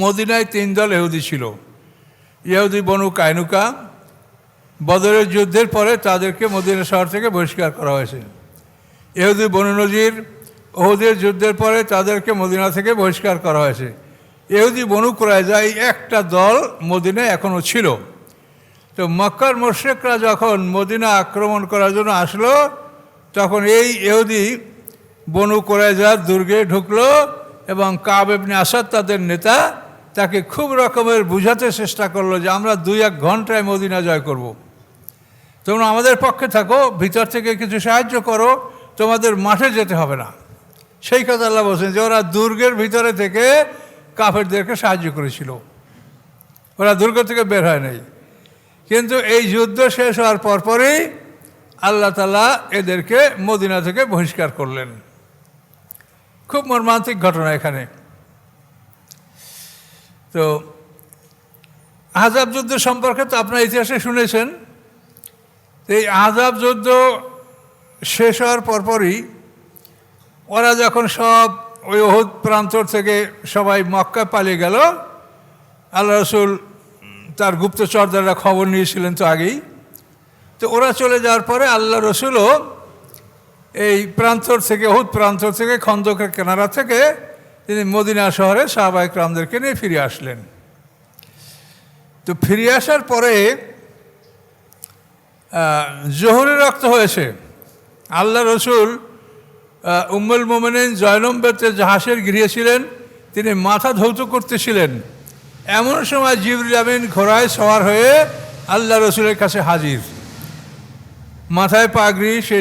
মদিনায় তিন দল এহুদি ছিল। ইহুদি বনু কায়নুকা বদরের যুদ্ধের পরে তাদেরকে মদিনা শহর থেকে বহিষ্কার করা হয়েছে। ইহুদি বনু নজির, ওহুদের যুদ্ধের পরে তাদেরকে মদিনা থেকে বহিষ্কার করা হয়েছে। ইহুদি বনু কুরাইজা এই একটা দল মদিনায় এখনও ছিল। তো মক্কার মোশেকরা যখন মদিনা আক্রমণ করার জন্য আসলো, তখন এই ইহুদি বনু কোরাইজার দুর্গে ঢুকলো এবং কাব এবনে আসাদ তাদের নেতা, তাকে খুব রকমের বুঝাতে চেষ্টা করল যে আমরা দুই এক ঘন্টায় মদিনা জয় করব। তোমরা আমাদের পক্ষে থাকো, ভিতর থেকে কিছু সাহায্য করো, তোমাদের মাঠে যেতে হবে না। সেই কথা আল্লাহ বলছেন যে ওরা দুর্গের ভিতরে থেকে কাফেরদেরকে সাহায্য করেছিল। ওরা দুর্গ থেকে বের হয় নাই। কিন্তু এই যুদ্ধ শেষ হওয়ার পরপরই আল্লাহ তালা এদেরকে মদিনা থেকে বহিষ্কার করলেন। খুব মর্মান্তিক ঘটনা এখানে। তো আজাব যুদ্ধ সম্পর্কে তো আপনার ইতিহাসে শুনেছেন। এই আজাব যুদ্ধ শেষ হওয়ার পরপরই ওরা যখন সব ওই ওহুদ প্রান্তর থেকে সবাই মক্কা পালিয়ে গেল, আল্লাহ রসুল তার গুপ্তচরদাররা খবর নিয়েছিলেন তো আগেই। তো ওরা চলে যাওয়ার পরে আল্লাহ রসুলও এই প্রান্তর থেকে ওহুদ প্রান্তর থেকে, খন্দকের কেনারা থেকে তিনি মদিনা শহরে সাহবাহিক রামদেরকে নিয়ে ফিরে আসলেন। তো ফিরে আসার পরে জোহরে রক্ত হয়েছে। আল্লাহ রসুল উম্মুল মোমেনিন জয়নম্বেতে জাহাজের গৃহেছিলেন তিনি মাথা ধৌত করতেছিলেন। এমন সময় জিবরিল আমিন ঘোড়ায় সওয়ার হয়ে আল্লাহ রসুলের কাছে হাজির। মাথায় পাগড়ি সে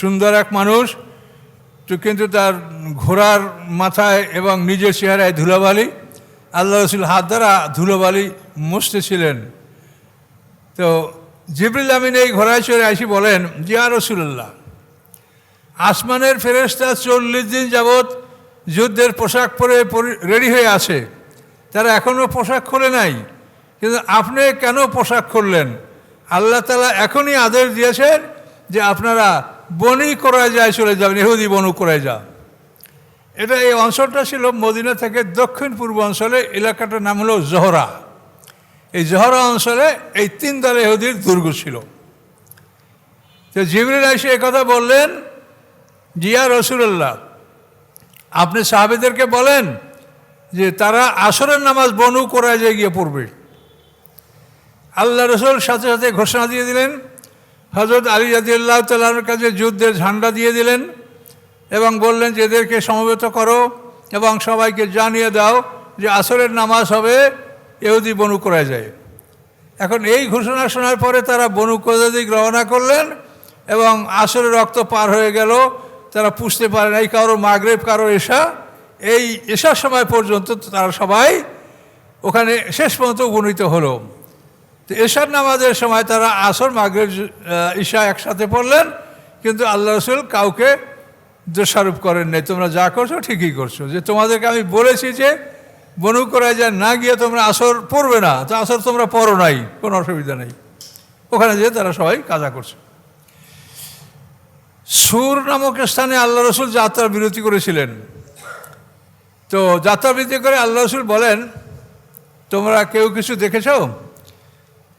সুন্দর এক মানুষ, তো কিন্তু তার ঘোড়ার মাথায় এবং নিজের চেহারায় ধুলোবালি। আল্লাহ রসুল হাত দ্বারা ধুলোবালি মুছতেছিলেন তো জিবরিল আমিন এই ঘোড়ায় চড়ে আসি বলেন জিয়া রসুল্লাহ আসমানের ফেরেস্তা চল্লিশ দিন যাবৎ যুদ্ধের পোশাক পরে রেডি হয়ে আছে। তারা এখনও পোশাক খোলে নাই। কিন্তু আপনি কেন পোশাক খুললেন? আল্লাহ তালা এখনই আদেশ দিয়েছেন যে আপনারা বনি করা যায় চলে যাবেন এহুদি বনু করে যা এটা এই অঞ্চলটা ছিল মদিনা থেকে দক্ষিণ পূর্ব অঞ্চলে, এলাকাটার নাম হলো জহরা। এই জহরা অঞ্চলে এই তিন দল এহুদির দুর্গ ছিল। তো জিবরিল এসে কথা বললেন, জিয়া রসুল্লাহ আপনি সাহাবিদেরকে বলেন যে তারা আসরের নামাজ বনু করা যায় গিয়ে পড়বে। আল্লাহ রসুল সাথে সাথে ঘোষণা দিয়ে দিলেন। হজরত আলী রাজিয়াল্লাহ তাল্লাহর কাছে যুদ্ধের ঝান্ডা দিয়ে দিলেন এবং বললেন যে, এদেরকে সমবেত করো এবং সবাইকে জানিয়ে দাও যে, আসরের নামাজ হবে এহুদি বনু করা যায় এখন এই ঘোষণা শোনার পরে তারা বনু দিক রওনা করলেন এবং আসরের রক্ত পার হয়ে গেল। তারা পুষতে পারে নাই, কারও মাগরেব, কারও এসা এই এসার সময় পর্যন্ত তারা সবাই ওখানে শেষ পর্যন্ত উপনীত হলো। তো এশার নামাজের সময় তারা আসর, মাগরেব ঈশা একসাথে পড়লেন, কিন্তু আল্লাহ রসুল কাউকে দোষারোপ করেন নাই। তোমরা যা করছ ঠিকই করছ। যে তোমাদেরকে আমি বলেছি যে বনু করায় যা না গিয়ে তোমরা আসর পড়বে না, তো আসর তোমরা পড়ো নাই, কোনো অসুবিধা নেই। ওখানে যেয়ে তারা সবাই কাজা করছে। সুর নামক স্থানে আল্লাহ রসুল যাত্রার বিরতি করেছিলেন। তো যাত্রা বিরতি করে আল্লাহ রসুল বলেন, তোমরা কেউ কিছু দেখেছ?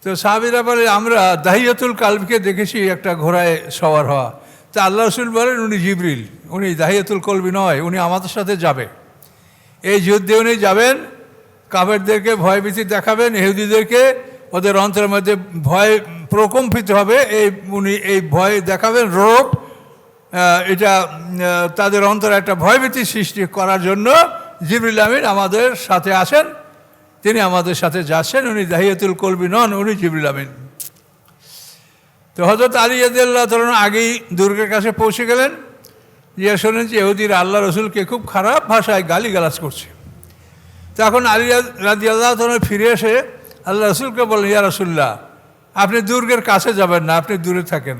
তো সাহাবিরা বলে, আমরা দাহিয়াতুল কালবিকে দেখেছি, একটা ঘোড়ায় সওয়ার হওয়া। তা আল্লাহ রসুল বলেন, উনি জিবরিল, উনি দাহিয়াতুল কলবি নয়, উনি আমাদের সাথে যাবে। এই যুদ্ধে উনি যাবেন কাবেরদেরকে ভয়ভীতি দেখাবেন এহুদিদেরকে ওদের অন্তরের মধ্যে ভয় প্রকম্পিত হবে। এই উনি এই ভয় দেখাবেন রোগ এটা তাদের অন্তরে একটা ভয়ভীতি সৃষ্টি করার জন্য জিবরুল আমিন আমাদের সাথে আসেন। তিনি আমাদের সাথে যাচ্ছেন, উনি দাহিয়াতুল কলবি নন, উনি জিবরিল আমিন। তো হজরত আলী আদিল্লাহ তখন আগেই দুর্গের কাছে পৌঁছে গেলেন। যে শোনেন যে এহুদির আল্লাহ রসুলকে খুব খারাপ ভাষায় গালি গালাজ করছে তখন আলী রাজি আল্লাহ তখন ফিরে এসে আল্লাহ রসুলকে বলেন ইয়া রসুল্লাহ আপনি দুর্গের কাছে যাবেন না, আপনি দূরে থাকেন।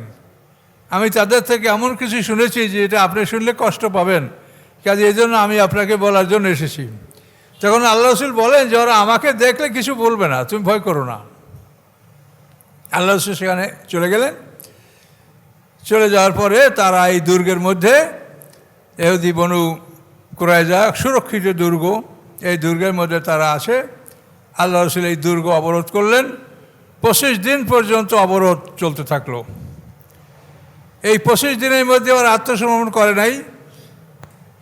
আমি তাদের থেকে এমন কিছু শুনেছি যে এটা আপনি শুনলে কষ্ট পাবেন। কাজে এই জন্য আমি আপনাকে বলার জন্য এসেছি। তখন আল্লাহ রসুল বলেন যে ওরা আমাকে দেখলে কিছু বলবে না, তুমি ভয় করো না। আল্লাহ রসুল সেখানে চলে গেলেন। চলে যাওয়ার পরে তারা এই দুর্গের মধ্যে এহুদি বনু যা সুরক্ষিত দুর্গ, এই দুর্গের মধ্যে তারা আছে আল্লাহ রসুল এই দুর্গ অবরোধ করলেন। পঁচিশ দিন পর্যন্ত অবরোধ চলতে থাকল। এই পঁচিশ দিনের মধ্যে ওরা আত্মসমর্পণ করে নাই।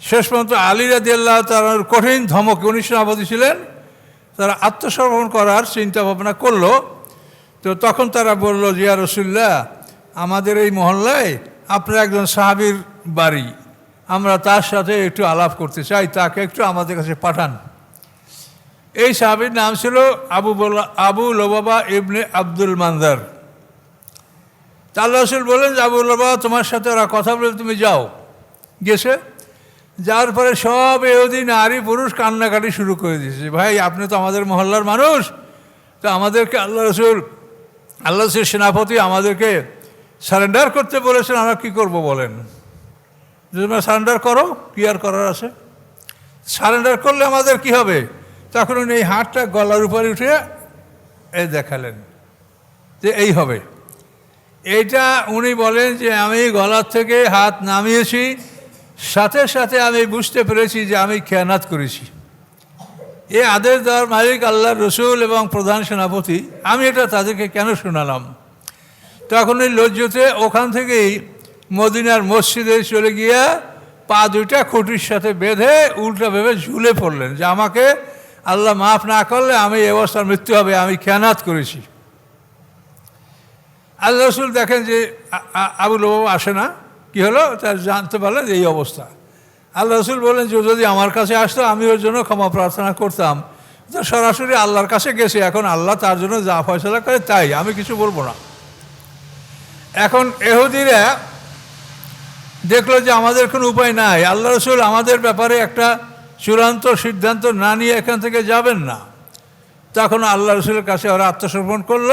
শেষ পর্যন্ত আলী রাদি আল্লাহ তার কঠিন ধমক উনিশ সভাপতি ছিলেন, তারা আত্মসমর্পণ করার চিন্তা ভাবনা করল। তো তখন তারা বলল, জিয়া রসুল্লাহ আমাদের এই মহল্লায় আপনার একজন সাহাবির বাড়ি, আমরা তার সাথে একটু আলাপ করতে চাই, তাকে একটু আমাদের কাছে পাঠান। এই সাহাবির নাম ছিল আবু বল্লা আবু লোবাবা ইবনে আব্দুল মান্দার। তা আল্লাহ রসুল বললেন যে আবু লোবাবা, তোমার সাথে ওরা কথা বলে তুমি যাও। গেছে। যার পরে সব এহুদি নারী পুরুষ কান্নাকাটি শুরু করে দিয়েছে। ভাই, আপনি তো আমাদের মহল্লার মানুষ। তো আমাদেরকে আল্লাহ রসুল আল্লাহ রসুল সেনাপতি আমাদেরকে সারেন্ডার করতে বলেছেন, আমরা কী করব বলেন? যদি তোমরা সারেন্ডার করো, কি আর করার আছে? সারেন্ডার করলে আমাদের কি হবে? তখন উনি এই হাতটা গলার উপরে উঠে এই দেখালেন যে এই হবে। এইটা উনি বলেন যে আমি গলার থেকে হাত নামিয়েছি সাথে সাথে আমি বুঝতে পেরেছি যে আমি খেয়ানাত করেছি। এ আদেশ দেওয়ার মালিক আল্লাহ রসুল এবং প্রধান সেনাপতি, আমি এটা তাদেরকে কেন শোনালাম? তখন ওই লজ্জতে ওখান থেকেই মদিনার মসজিদে চলে গিয়া পা দুইটা খুঁটির সাথে বেঁধে উল্টা ভেবে ঝুলে পড়লেন যে আমাকে আল্লাহ মাফ না করলে আমি এ অবস্থার মৃত্যু হবে, আমি খেয়ানাত করেছি। আল্লাহ রসুল দেখেন যে আবুল আসে না। কি হলো? তার জানতে পারলেন এই অবস্থা। আল্লাহ রসুল বললেন, যে যদি আমার কাছে আসতো, আমি ওর জন্য ক্ষমা প্রার্থনা করতাম। তো সরাসরি আল্লাহর কাছে গেছে। এখন আল্লাহ তার জন্য যা ফয়সলা করে তাই, আমি কিছু বলব না। এখন এহুদিরা দেখল যে আমাদের কোনো উপায় নাই। আল্লাহ রসুল আমাদের ব্যাপারে একটা চূড়ান্ত সিদ্ধান্ত না নিয়ে এখান থেকে যাবেন না। তখন আল্লাহ রসুলের কাছে ওরা আত্মসমর্পণ করল,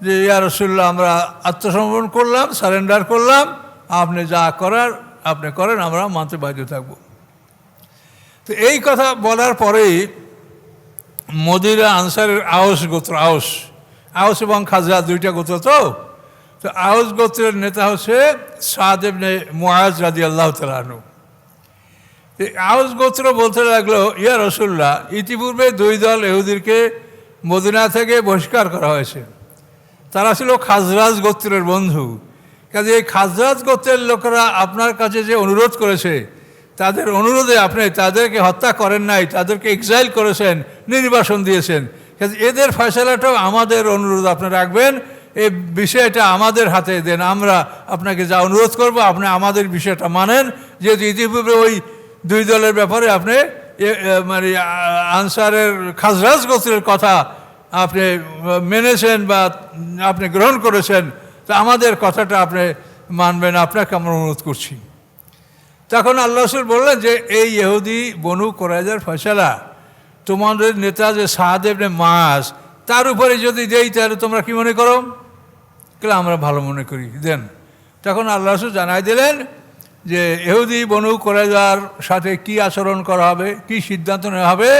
যে, ইয়া রসুল্লাহ আমরা আত্মসমর্পণ করলাম, সারেন্ডার করলাম। আপনি যা করার, আপনি করেন, আমরা মানতে বাধ্য থাকব। তো এই কথা বলার পরেই মদিরা আনসারের আউস গোত্র, আউস আউস এবং খাজরা দুইটা গোত্র তো? তো আউস গোত্রের নেতা হচ্ছে সাদেবনে মুআজ রাদি আল্লাহ তালু আউস গোত্র বলতে লাগল, ইয়া রসুল্লাহ ইতিপূর্বে দুই দল এহুদিরকে মদিনা থেকে বহিষ্কার করা হয়েছে। তারা ছিল খাজরাজ গোত্রের বন্ধু। কাজে এই খাজরাজ গোত্রের লোকেরা আপনার কাছে যে অনুরোধ করেছে, তাদের অনুরোধে আপনি তাদেরকে হত্যা করেন নাই, তাদেরকে এক্সাইল করেছেন, নির্বাসন দিয়েছেন। কাজে এদের ফয়সলাটাও আমাদের অনুরোধ, আপনি রাখবেন। এই বিষয়টা আমাদের হাতে দেন, আমরা আপনাকে যা অনুরোধ করব, আপনি আমাদের বিষয়টা মানেন। যেহেতু ইতিপূর্বে ওই দুই দলের ব্যাপারে আপনি মানে আনসারের খাজরাজ গোত্রের কথা আপনি মেনেছেন বা আপনি গ্রহণ করেছেন। তো আমাদের কথাটা আপনি মানবেন, আপনাকে আমরা অনুরোধ করছি। তখন আল্লাহ রসুল বললেন যে, এই ইহুদি বনু কোরাইজার ফয়সালা, তোমাদের নেতা যে সাহাদেবনে মাস, তার উপরে যদি দেই, তাহলে তোমরা কি মনে করো? কেন আমরা ভালো মনে করি, দেন। তখন আল্লাহ রসুল জানাই দিলেন যে এহুদি বনু কোরাইজার সাথে কি আচরণ করা হবে, কি সিদ্ধান্ত নেওয়া হবে?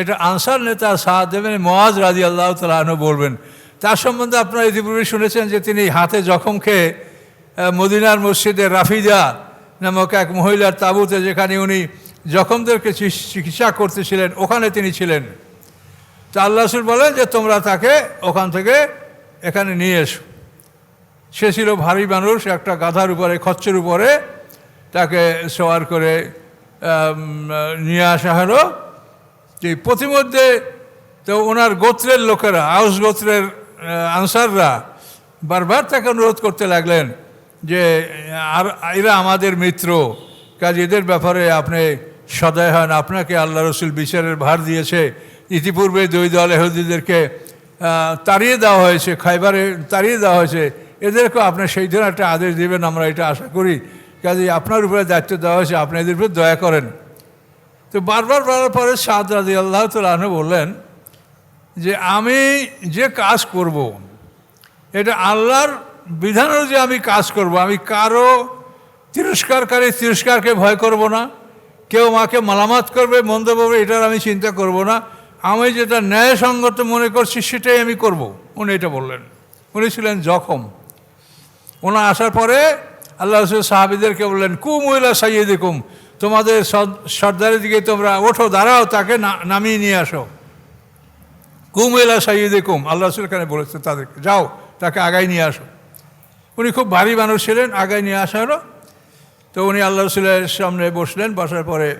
এটা আনসার নেতা সাহাদ দেবেন মহাজ রাজি আল্লাহ তালু বলবেন। তার সম্বন্ধে আপনারা ইতিপূর্বে শুনেছেন যে তিনি হাতে জখম খেয়ে মদিনার মসজিদে রাফিজা নামক এক মহিলার তাঁবুতে যেখানে উনি জখমদেরকে চিকিৎসা করতেছিলেন, ওখানে তিনি ছিলেন। তো আল্লাহ বলেন যে তোমরা তাকে ওখান থেকে এখানে নিয়ে এসো। সে ছিল ভারী মানুষ একটা গাধার উপরে, খচ্চের উপরে তাকে সওয়ার করে নিয়ে আসা হলো। যে প্রতিমধ্যে তো ওনার গোত্রের লোকেরা, আউস গোত্রের আনসাররা বারবার তাকে অনুরোধ করতে লাগলেন যে, আর এরা আমাদের মিত্র, কাজ এদের ব্যাপারে আপনি সদয় হন। আপনাকে আল্লাহ রসুল বিচারের ভার দিয়েছে। ইতিপূর্বে দুই দল এহুদিদেরকে তাড়িয়ে দেওয়া হয়েছে, খাইবারে তাড়িয়ে দেওয়া হয়েছে। এদেরকেও আপনি সেই ধরনের একটা আদেশ দেবেন, আমরা এটা আশা করি। কাজে আপনার উপরে দায়িত্ব দেওয়া হয়েছে, আপনি এদের উপরে দয়া করেন। তো বারবার বলার পরে সাদ রাজি আল্লাহ তালু বললেন যে আমি যে কাজ করব। এটা আল্লাহর বিধান যে আমি কাজ করব। আমি কারও তিরস্কারকারী তিরস্কারকে ভয় করব না, কেউ মাকে মালামাত করবে, মন্দ বলবে এটার আমি চিন্তা করব না, আমি যেটা ন্যায়সঙ্গত মনে করছি সেটাই আমি করব। উনি এটা বললেন উনি ছিলেন জখম ওনার আসার পরে আল্লাহ রসুল সাহাবিদেরকে বললেন কু মহিলা সাইয়ে দেখুম তোমাদের সর্দারের দিকে তোমরা ওঠো, দাঁড়াও, তাকে নামিয়ে নিয়ে আসো কুমেলা সাইদে কুম। আল্লাহ রসুল এখানে বলেছে তাদেরকে, যাও, তাকে আগায় নিয়ে আসো। উনি খুব ভারী মানুষ ছিলেন, আগায় নিয়ে আসা হলো। তো উনি আল্লাহ রসুলের সামনে বসলেন, বসার পরে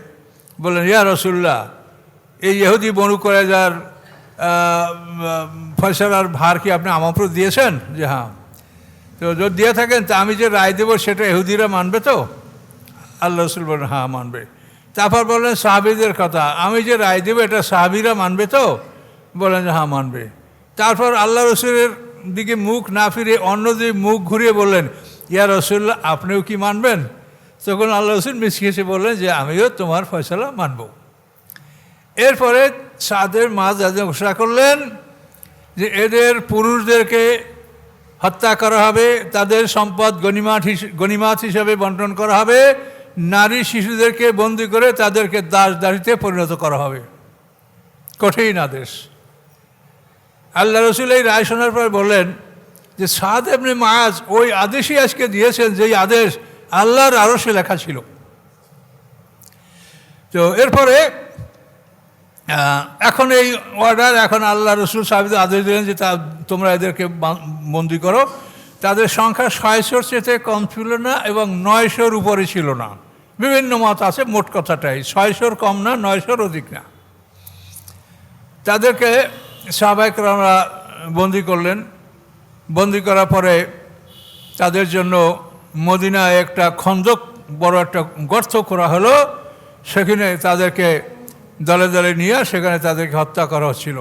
বললেন, ইয়া রসুল্লাহ এই ইহুদি বনু করে যার ফয়সালার ভার কি আপনি আমার উপর দিয়েছেন? যে হ্যাঁ। তো যদি দিয়ে থাকেন, তা আমি যে রায় দেবো সেটা ইহুদিরা মানবে তো? আল্লাহ রসুল বললেন হ্যাঁ মানবে। তারপর বললেন, সাহাবিদের কথা, আমি যে রায় দেবো, এটা সাহাবিরা মানবে তো? বললেন যে হ্যাঁ মানবে। তারপর আল্লাহ রসুলের দিকে মুখ না ফিরে অন্য দিকে মুখ ঘুরিয়ে বললেন, ইয়া রসুল্লাহ, আপনিও কি মানবেন? তখন আল্লাহ রসুল মিশিয়েছে বললেন যে, আমিও তোমার ফয়সলা মানব। এরপরে সাদের মা যাদের ঘোষণা করলেন যে, এদের পুরুষদেরকে হত্যা করা হবে, তাদের সম্পদ গণিমাত হিস- গণিমাত হিসাবে বন্টন করা হবে, নারী শিশুদেরকে বন্দি করে তাদেরকে দাস দাসিতে পরিণত করা হবে। কঠিন আদেশ। আল্লাহ রসুল এই রায় শোনার পর বললেন যে সাদ এমনি মাজ ওই আদেশই আজকে দিয়েছেন যেই আদেশ আল্লাহর আরও সে লেখা ছিল। তো এরপরে এখন এই অর্ডার এখন আল্লাহ রসুল সাহেব আদেশ দিলেন যে তা তোমরা এদেরকে বন্দি করো। তাদের সংখ্যা ছয়শোর চেতে কম ছিল না এবং নয়শোর উপরে ছিল না। বিভিন্ন মত আছে, মোট কথাটাই। ছয়শোর কম না, নয়শোর অধিক না। তাদেরকে সাহবাইকরা বন্দি করলেন। বন্দি করার পরে তাদের জন্য মদিনায় একটা খন্দক বড় একটা গর্ত করা হলো। সেখানে তাদেরকে দলে দলে নিয়ে সেখানে তাদেরকে হত্যা করা হচ্ছিল।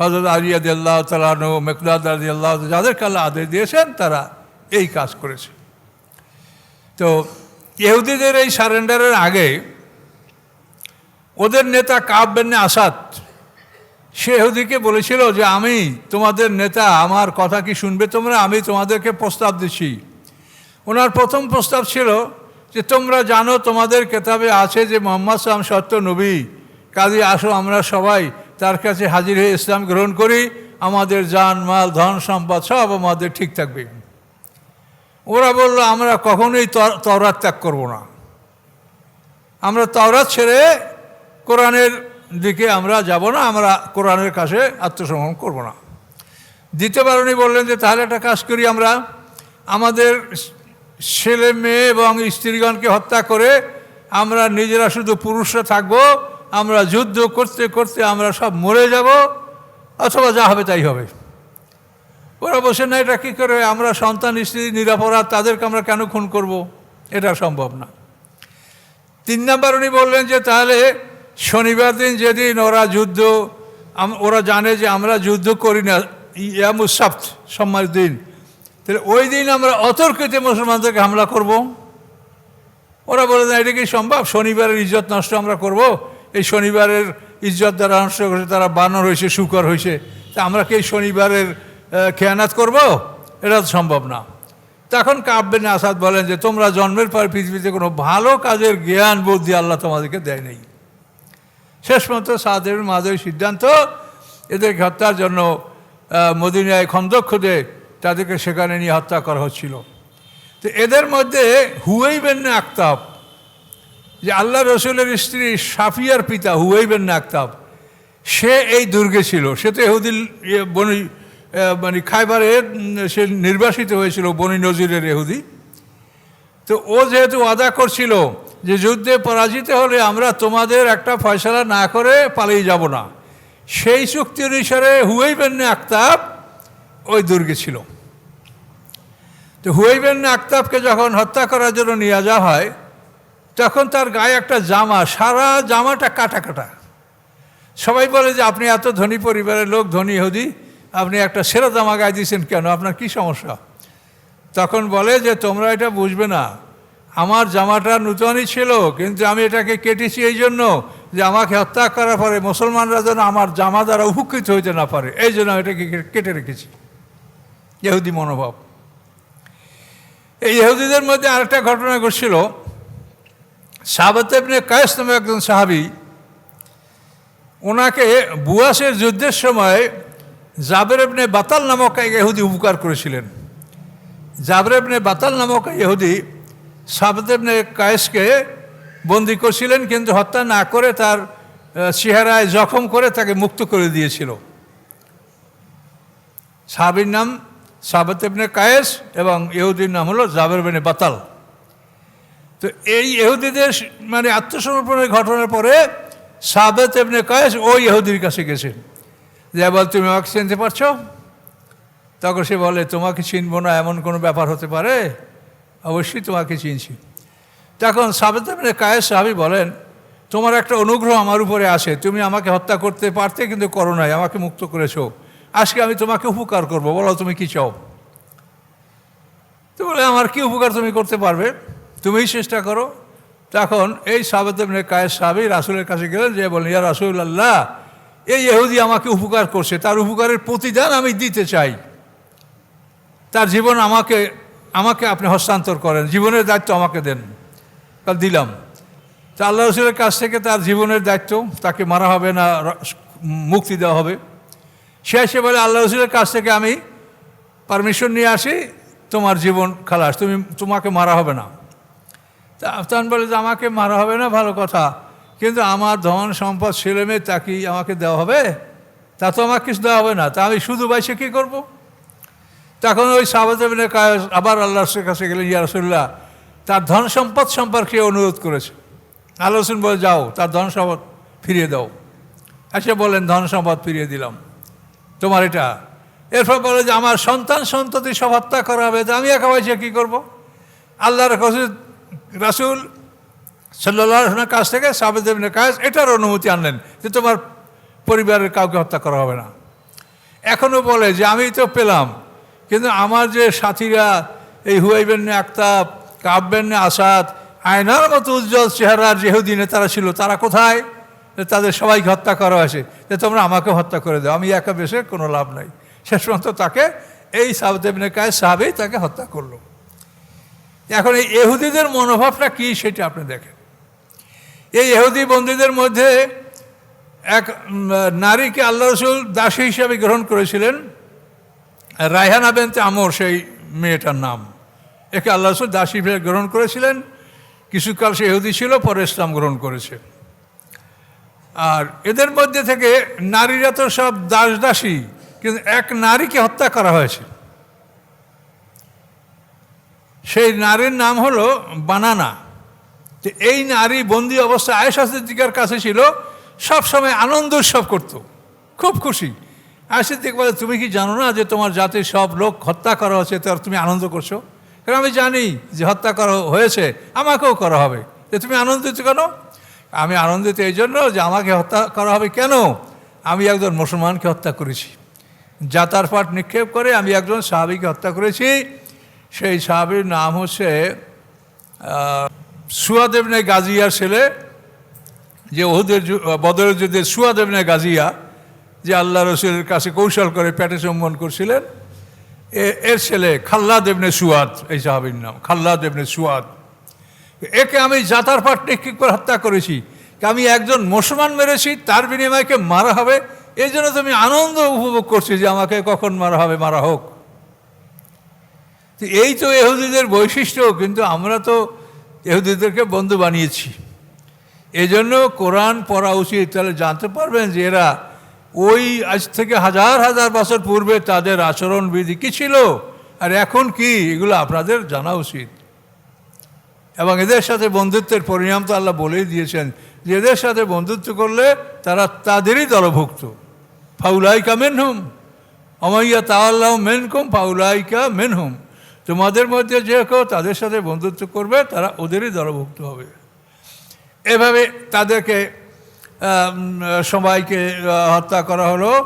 হজরত আলী আদি আল্লাহ তালানো মেকদাদ আদি আল্লাহ যাদেরকে আল্লাহ আদেশ দিয়েছেন, তারা এই কাজ করেছে। তো ইহুদিদের এই সারেন্ডারের আগে ওদের নেতা কাব বেন্নে আসাদ সে ইহুদিকে বলেছিল যে, আমি তোমাদের নেতা, আমার কথা কি শুনবে তোমরা? আমি তোমাদেরকে প্রস্তাব দিচ্ছি ওনার প্রথম প্রস্তাব ছিল যে, তোমরা জানো তোমাদের কেতাবে আছে যে, মোহাম্মদ সালাম সত্য নবী। কাজে আসো, আমরা সবাই তার কাছে হাজির হয়ে ইসলাম গ্রহণ করি। আমাদের জান, মাল, ধন, সম্পদ সব আমাদের ঠিক থাকবে। ওরা বলল, আমরা কখনোই তওরাত ত্যাগ করব না। আমরা তওরাত ছেড়ে কোরআনের দিকে আমরা যাব না, আমরা কোরআনের কাছে আত্মসমর্পণ করব না। দ্বিতীয়বার উনি বললেন যে, তাহলে একটা কাজ করি আমরা। আমাদের ছেলে মেয়ে এবং স্ত্রীগণকে হত্যা করে আমরা নিজেরা শুধু পুরুষরা থাকব, আমরা যুদ্ধ করতে করতে আমরা সব মরে যাব, অথবা যা হবে তাই হবে। ওরা বসে না, এটা কী করে? আমরা সন্তান, স্ত্রী, নিরাপরাধ, তাদেরকে আমরা কেন খুন করব? এটা সম্ভব না। তিন নাম্বার উনি বললেন যে, তাহলে শনিবার দিন যেদিন ওরা যুদ্ধ ওরা জানে যে আমরা যুদ্ধ করি না। ইয়ামুসাফত সম্মার দিন। তাহলে ওই দিন আমরা অতর্কিত মুসলমানদেরকে হামলা করব। ওরা বলে, না, এটা কি সম্ভব? শনিবারের ইজ্জত নষ্ট আমরা করব? এই শনিবারের ইজ্জত দ্বারা নষ্ট করেছে তারা বানর হয়েছে, শুকর হয়েছে। তা আমরা কি শনিবারের খেয়ানাত করব? এটা তো সম্ভব না। তখন কাব্যেন আসাদ বলেন যে, তোমরা জন্মের পর পৃথিবীতে কোনো ভালো কাজের জ্ঞান, বুদ্ধি আল্লাহ তোমাদেরকে দেয় নেই। শেষ পর্যন্ত সাদের মাদের সিদ্ধান্ত, এদেরকে হত্যার জন্য মদিনায় খন্দক খুদে তাদেরকে সেখানে নিয়ে হত্যা করা হচ্ছিল। তো এদের মধ্যে হুয়েইবেন আক্তাব যে আল্লাহ রসুলের স্ত্রী সাফিয়ার পিতা হুয়েইবেন আক্তাব সে এই দুর্গে ছিল। সে তো এহুদিল বনি মানে খাইবারে সে নির্বাসিত হয়েছিল, বনি নজিরের এহুদি তো ও যেহেতু আদা করছিল যে যুদ্ধে পরাজিত হলে আমরা তোমাদের একটা ফয়সলা না করে পালিয়ে যাব না। সেই চুক্তি অনুসারে হুয়েইবেন আক্তাব ওই দুর্গে ছিল। তো হুয়েইবেন আক্তাবকে যখন হত্যা করার জন্য নিয়ে যাওয়া হয়, তখন তার গায়ে একটা জামা, সারা জামাটা কাটা কাটা। সবাই বলে যে, আপনি এত ধনী পরিবারের লোক, ধনী হদি আপনি একটা সেরা জামা গায়ে দিয়েছেন কেন? আপনার কি সমস্যা? তখন বলে যে, তোমরা এটা বুঝবে না। আমার জামাটা নূতনই ছিল, কিন্তু আমি এটাকে কেটেছি এই জন্য যে আমাকে হত্যা করার পরে মুসলমানরা যেন আমার জামা দ্বারা উপকৃত হইতে না পারে, এই জন্য এটাকে কেটে রেখেছি। ইহুদি মনোভাব। এই ইহুদিদের মধ্যে আরেকটা ঘটনা ঘটছিল। সাহাবাত ইবনে কায়েস নামে একজন সাহাবি, ওনাকে বুয়াসের যুদ্ধের সময় জাবের ইবনে বাতাল নামক এক ইহুদি উপকার করেছিলেন। জাবের ইবনে বাতাল নামক ইহুদি ইবনে কায়েসকে বন্দি করছিলেন, কিন্তু হত্যা না করে তার চেহারায় জখম করে তাকে মুক্ত করে দিয়েছিল। সাহাবির নাম সাবেত ইবনে কায়েস এবং ইহুদির নাম হলো জাবের বেনে বাতাল। তো এই ইহুদিদের মানে আত্মসমর্পণের ঘটনার পরে সাবেত ইবনে কায়েস ওই ইহুদির কাছে গেছেন। যে বল, তুমি আমাকে চিনতে পারছ? তখন সে বলে, তোমাকে চিনবো না, এমন কোনো ব্যাপার হতে পারে? অবশ্যই তোমাকে চিনছি। তখন সাবেত ইবনে কায়েস সাহাবি বলেন, তোমার একটা অনুগ্রহ আমার উপরে আসে তুমি আমাকে হত্যা করতে পারতে কিন্তু করো নাই, আমাকে মুক্ত করেছ। আজকে আমি তোমাকে উপকার করব। বলো, তুমি কি চাও? তো বলে, আমার কি উপকার তুমি করতে পারবে? তুমিই চেষ্টা করো। তখন এই সাবেত ইবনে কায়েস সাহাবি রাসুলের কাছে গেলেন, যে বলেন, ইয়া রাসুল আল্লাহ এই ইহুদি আমাকে উপকার করছে। তার উপকারের প্রতিদান আমি দিতে চাই। তার জীবন আমাকে আমাকে আপনি হস্তান্তর করেন, জীবনের দায়িত্ব আমাকে দেন। কাল দিলাম। তা আল্লাহ রসুলের কাছ থেকে তার জীবনের দায়িত্ব, তাকে মারা হবে না মুক্তি দেওয়া হবে। সে এসে বলে আল্লাহ রসুলের কাছ থেকে আমি পারমিশন নিয়ে আসি, তোমার জীবন খালাস, তুমি তোমাকে মারা হবে না। তা তখন বলে যে, আমাকে মারা হবে না, ভালো কথা। কিন্তু আমার ধন সম্পদ ছেলে মেয়ে তা কি আমাকে দেওয়া হবে? তা তো আমাকে কিছু দেওয়া হবে না। তা আমি শুধু বাইসে কী করব? তখন ওই কাজ আবার আল্লাহ রসুলের কাছে গেলেন, ইয়া রসুল্লাহ তার ধন সম্পদ সম্পর্কে অনুরোধ করেছে। আল্লাহ রসুল বলে, যাও, তার ধন সম্পদ ফিরিয়ে দাও। এসে বলেন ধন সম্পদ ফিরিয়ে দিলাম। তোমার এটা? এরপর বলে যে, আমার সন্তান সন্ততি সব হত্যা করা হবে, তো আমি একা পয়সা কী করব? আল্লাহর কাছে রাসুল সাল্লাহ কাছ থেকে সাবেদের কাজ এটার অনুমতি আনলেন যে, তোমার পরিবারের কাউকে হত্যা করা হবে না। এখনও বলে যে, আমি তো পেলাম। কিন্তু আমার যে সাথীরা, এই হুয়াইবেন্নে আক্তাব কাব্যেন্নে আসাদ, আয়নার মতো উজ্জ্বল চেহারার যেহুদি নেতারা ছিল, তারা কোথায়? তাদের সবাইকে হত্যা করা হয়েছে, যে তোমরা আমাকে হত্যা করে দাও, আমি একা বেশে কোনো লাভ নাই। শেষ পর্যন্ত তাকে এই সাবদেবনে কায় সাহাবেই তাকে হত্যা করল। এখন এই এহুদিদের মনোভাবটা কী সেটা আপনি দেখেন। এই এহুদি বন্দীদের মধ্যে এক নারীকে আল্লাহ রসুল দাসী হিসাবে গ্রহণ করেছিলেন রায়হানা বেনতে আমর, সেই মেয়েটার নাম। একে আল্লাহ রসুল দাসী গ্রহণ করেছিলেন। কিছুকাল সে ইহুদি ছিল, পরে ইসলাম গ্রহণ করেছে। আর এদের মধ্যে থেকে নারীরা তো সব দাস দাসী, কিন্তু এক নারীকে হত্যা করা হয়েছে। সেই নারীর নাম হলো বানানা। তো এই নারী বন্দি অবস্থায় আয়েশা সিদ্দিকার কাছে ছিল সব সময় আনন্দ উৎসব করত। খুব খুশি। সিদ্দিক বলে, তুমি কি জানো না যে তোমার জাতির সব লোক হত্যা করা হচ্ছে? তার তুমি আনন্দ করছ? কারণ আমি জানি যে হত্যা করা হয়েছে, আমাকেও করা হবে। যে তুমি আনন্দিত কেন? আমি আনন্দিত এই জন্য যে আমাকে হত্যা করা হবে কেন? আমি একজন মুসলমানকে হত্যা করেছি। জাতার পাট নিক্ষেপ করে আমি একজন সাহাবিকে হত্যা করেছি। সেই সাহাবির নাম হচ্ছে সুয়াদেবনে গাজিয়ার ছেলে, যে ওহুদের যু- বদরের যুদ্ধে সুয়াদেবনে গাজিয়া যে আল্লাহ রসুলের কাছে কৌশল করে প্যাটে চুম্বন করছিলেন। এর ছেলে খাল্লা দেবনে সুয়াদ, এই সাহাবির নাম খাল্লা দেবনে সুয়াদ। একে আমি জাতার পাট নিক্ষেপ করে হত্যা করেছি আমি একজন মুসলমান মেরেছি, তার বিনিময়কে মারা হবে, এই জন্য তুমি আনন্দ উপভোগ করছি যে আমাকে কখন মারা হবে, মারা হোক। তো এই তো এহুদিদের বৈশিষ্ট্য, কিন্তু আমরা তো এহুদিদেরকে বন্ধু বানিয়েছি। এই জন্য কোরআন পড়া উচিত, তাহলে জানতে পারবেন যে এরা ওই আজ থেকে হাজার হাজার বছর পূর্বে তাদের আচরণ বিধি কী ছিল? আর এখন কি? এগুলো আপনাদের জানা উচিত। এবং এদের সাথে বন্ধুত্বের পরিণাম তো আল্লাহ বলেই দিয়েছেন যে এদের সাথে বন্ধুত্ব করলে তারা তাদেরই দলভুক্ত। ফাউলাইকা মেনহুম। অমাইয়া তাল্লাহ মেনকুম, ফাউলাইকা মেনহুম। তোমাদের মধ্যে যে কেউ তাদের সাথে বন্ধুত্ব করবে, তারা ওদেরই দলভুক্ত হবে। এভাবে তাদেরকে সবাইকে হত্যা করা হলো।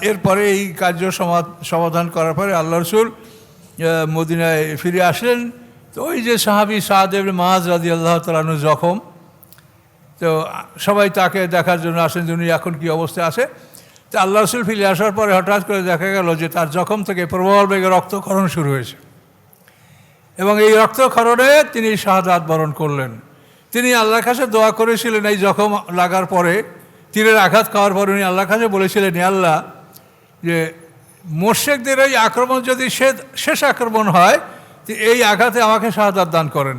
এরপরে এই কার্য সমা- সমাধান করার পরে আল্লাহ রসুল মদিনায় ফিরে আসলেন। তো ওই যে সাহাবি সাহাদেব মাজ রাজি আল্লাহ তালানু জখম, তো সবাই তাকে দেখার জন্য আসেন উনি এখন কী অবস্থায় আছে। তো আল্লাহ রসুল ফিরে আসার পরে হঠাৎ করে দেখা গেল যে তার জখম থেকে প্রবল বেগে রক্তক্ষরণ শুরু হয়েছে। এবং এই রক্তক্ষরণে তিনি শাহাদ বরণ করলেন। তিনি আল্লাহর কাছে দোয়া করেছিলেন এই জখম লাগার পরে তীরের আঘাত খাওয়ার পরে উনি আল্লাহর কাছে বলেছিলেন আল্লাহ, যে মোর্শেকদের এই আক্রমণ যদি শেষ আক্রমণ হয় এই আঘাতে আমাকে শাহাদাত দান করেন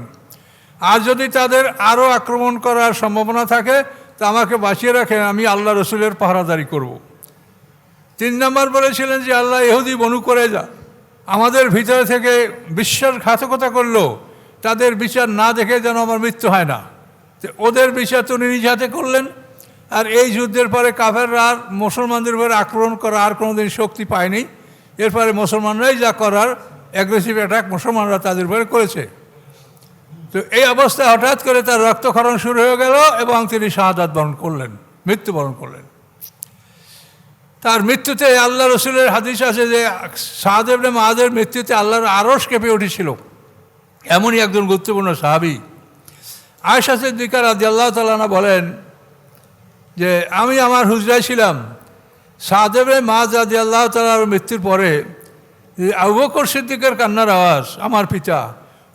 আর যদি তাদের আরও আক্রমণ করার সম্ভাবনা থাকে, তা আমাকে বাঁচিয়ে রাখেন, আমি আল্লাহ রসুলের পাহারাদারি করব। তিন নম্বর বলেছিলেন যে, আল্লাহ, এহুদি বনু করে যা আমাদের ভিতরে থেকে বিশ্বাসঘাতকতা করল তাদের বিচার না দেখে যেন আমার মৃত্যু হয় না। ওদের বিচার তো নিজ হাতে করলেন। আর এই যুদ্ধের পরে কাফেররা আর মুসলমানদের উপরে আক্রমণ করা আর কোনোদিন শক্তি পায়নি। এরপরে মুসলমানরাই যা করার অ্যাগ্রেসিভ অ্যাটাক মুসলমানরা তাদের উপরে করেছে। তো এই অবস্থায় হঠাৎ করে তার রক্তক্ষরণ শুরু হয়ে গেল এবং তিনি শাহাদাত বরণ করলেন, মৃত্যুবরণ করলেন। তার মৃত্যুতে আল্লাহ রসুলের হাদিস আছে যে সাহাদেবনে মাহাদের মৃত্যুতে আল্লাহর আরস কেঁপে উঠেছিল। এমনই একজন গুরুত্বপূর্ণ সাহাবি। আয়সা সিদ্দিকা রাজি আল্লাহ তালানা বলেন যে, আমি আমার হুজরায় ছিলাম। সাহাদেবের মা রাজি আল্লাহ তালার মৃত্যুর পরে আবকর বকর সিদ্দিকের কান্নার আওয়াজ, আমার পিতা,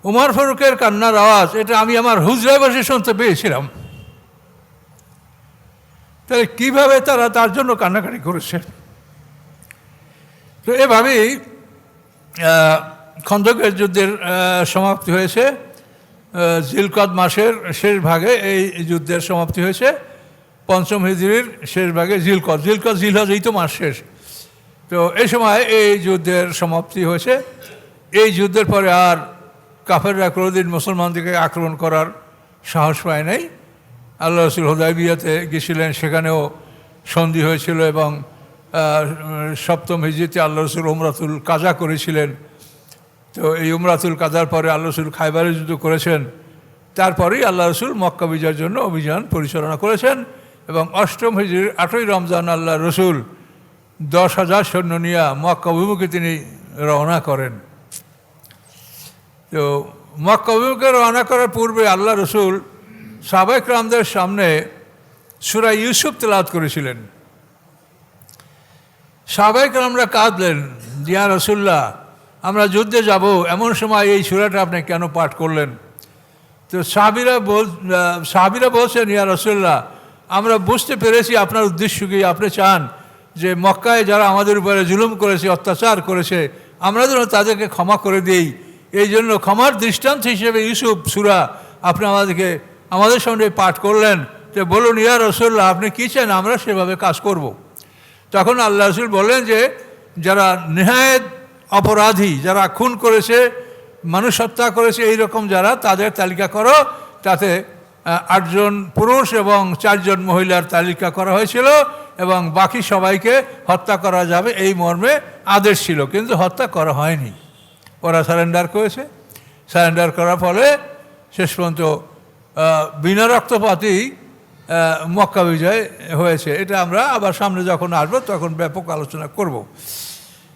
উমার ফারুকের কান্নার আওয়াজ, এটা আমি আমার হুজরায় বসে শুনতে পেয়েছিলাম। তাহলে কীভাবে তারা তার জন্য কান্নাকাটি করেছে? তো এভাবেই খন্দকের যুদ্ধের সমাপ্তি হয়েছে জিলকদ মাসের শেষ ভাগে এই যুদ্ধের সমাপ্তি হয়েছে, পঞ্চম হিজড়ির শেষ ভাগে জিলকদ। জিলকদ জিলহজ এই তো মাস শেষ। তো এই সময় এই যুদ্ধের সমাপ্তি হয়েছে। এই যুদ্ধের পরে আর কাফেররা কোনোদিন মুসলমানদেরকে আক্রমণ করার সাহস পায় নাই। আল্লাহ রসুল হোদাইবিয়াতে গেছিলেন সেখানেও সন্ধি হয়েছিল এবং সপ্তম হিজড়িতে আল্লাহ রসুল ওমরাতুল কাজা করেছিলেন। তো এই উমরাতুল কাজার পরে আল্লাহ রসুল খাইবারের যুদ্ধ করেছেন। তারপরেই আল্লাহ রসুল মক্কা বিজয়ের জন্য অভিযান পরিচালনা করেছেন এবং অষ্টম হিজড়ির আটই রমজান আল্লাহ রসুল দশ হাজার সৈন্য নিয়ে মক্কা অভিমুখে তিনি রওনা করেন। তো মক্কা অভিমুখে রওনা করার পূর্বে আল্লাহ রসুল সাবেক রামদের সামনে সুরা ইউসুফ তেলাত করেছিলেন। সাবেক রামরা কাঁদলেন জিয়া রসুল্লাহ আমরা যুদ্ধে যাব, এমন সময় এই সুরাটা আপনি কেন পাঠ করলেন? তো সাহাবিরা বল সাহাবিরা বলছেন, ইয়া রসুল্লাহ আমরা বুঝতে পেরেছি আপনার উদ্দেশ্য কি, আপনি চান যে মক্কায় যারা আমাদের উপরে জুলুম করেছে, অত্যাচার করেছে, আমরা যেন তাদেরকে ক্ষমা করে দিই। এই জন্য ক্ষমার দৃষ্টান্ত হিসেবে ইউসুফ সুরা আপনি আমাদেরকে, আমাদের সঙ্গে পাঠ করলেন। যে বলুন, ইয়া রসুল্লাহ আপনি কী চান, আমরা সেভাবে কাজ করব। তখন আল্লাহ রসুল বললেন যে, যারা নেহায়ত অপরাধী যারা খুন করেছে মানুষ হত্যা করেছে এই রকম যারা তাদের তালিকা করো। তাতে আটজন পুরুষ এবং চারজন মহিলার তালিকা করা হয়েছিল এবং বাকি সবাইকে হত্যা করা যাবে এই মর্মে আদেশ ছিল কিন্তু হত্যা করা হয়নি। ওরা সারেন্ডার করেছে। সারেন্ডার করার ফলে শেষ পর্যন্ত বিনা রক্তপাতেই আহ, মক্কা বিজয় হয়েছে। এটা আমরা আবার সামনে যখন আসব তখন ব্যাপক আলোচনা করব।